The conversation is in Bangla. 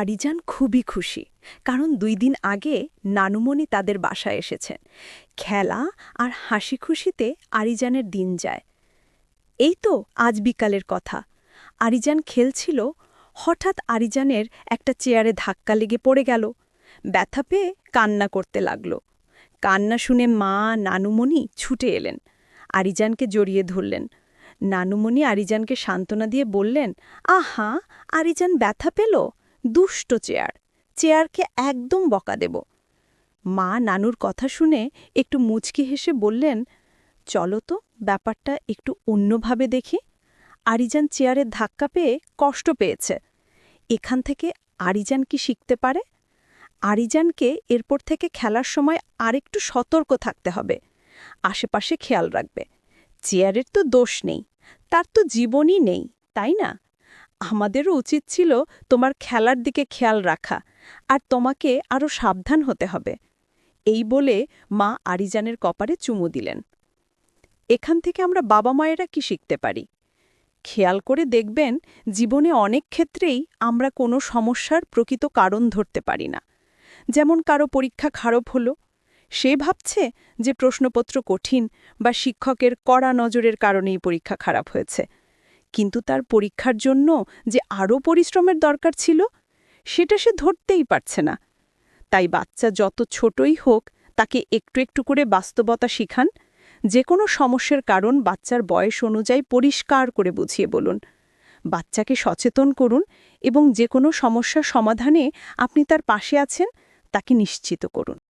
আরিজান খুবই খুশি, কারণ দুই দিন আগে নানুমণি তাদের বাসায় এসেছেন। খেলা আর হাসি খুশিতে আরিজানের দিন যায়। এই তো আজ বিকালের কথা। আরিজান খেলছিল, হঠাৎ আরিজানের একটা চেয়ারে ধাক্কা লেগে পড়ে গেল। ব্যথা পেয়ে কান্না করতে লাগল। কান্না শুনে মা নানুমণি ছুটে এলেন। আরিজানকে জড়িয়ে ধরলেন। নানুমণি আরিজানকে সান্ত্বনা দিয়ে বললেন, আহা, আরিজান ব্যথা পেল? দুষ্ট চেয়ার। চেয়ারকে একদম বকা দেব। মা নানুর কথা শুনে একটু মুচকি হেসে বললেন, চলো তো ব্যাপারটা একটু অন্যভাবে দেখি। আরিজান চেয়ারের ধাক্কা পেয়ে কষ্ট পেয়েছে। এখান থেকে আরিজান কি শিখতে পারে? আরিজানকে এরপর থেকে খেলার সময় আরেকটু সতর্ক থাকতে হবে। আশেপাশে খেয়াল রাখবে। চেয়ারের তো দোষ নেই, তার তো জীবনই নেই, তাই না? আমাদেরও উচিত ছিল তোমার খেলার দিকে খেয়াল রাখা, আর তোমাকে আরও সাবধান হতে হবে। এই বলে মা আরিজানের কপারে চুমু দিলেন। এখান থেকে আমরা বাবা মায়েরা কি শিখতে পারি? খেয়াল করে দেখবেন, জীবনে অনেক ক্ষেত্রেই আমরা কোনো সমস্যার প্রকৃত কারণ ধরতে পারি না। যেমন কারও পরীক্ষা খারাপ হলো, সে ভাবছে যে প্রশ্নপত্র কঠিন বা শিক্ষকের কড়া নজরের কারণেই পরীক্ষা খারাপ হয়েছে। কিন্তু তার পরীক্ষার জন্য যে আরও পরিশ্রমের দরকার ছিল, সেটা সে ধরতেই পারছে না। তাই বাচ্চা যত ছোটই হোক, তাকে একটু একটু করে বাস্তবতা শিখান, যে কোনো সমস্যার কারণ বাচ্চার বয়স অনুযায়ী পরিষ্কার করে বুঝিয়ে বলুন। বাচ্চাকে সচেতন করুন এবং যে কোনো সমস্যার সমাধানে আপনি তার পাশে আছেন, তাকে নিশ্চিত করুন।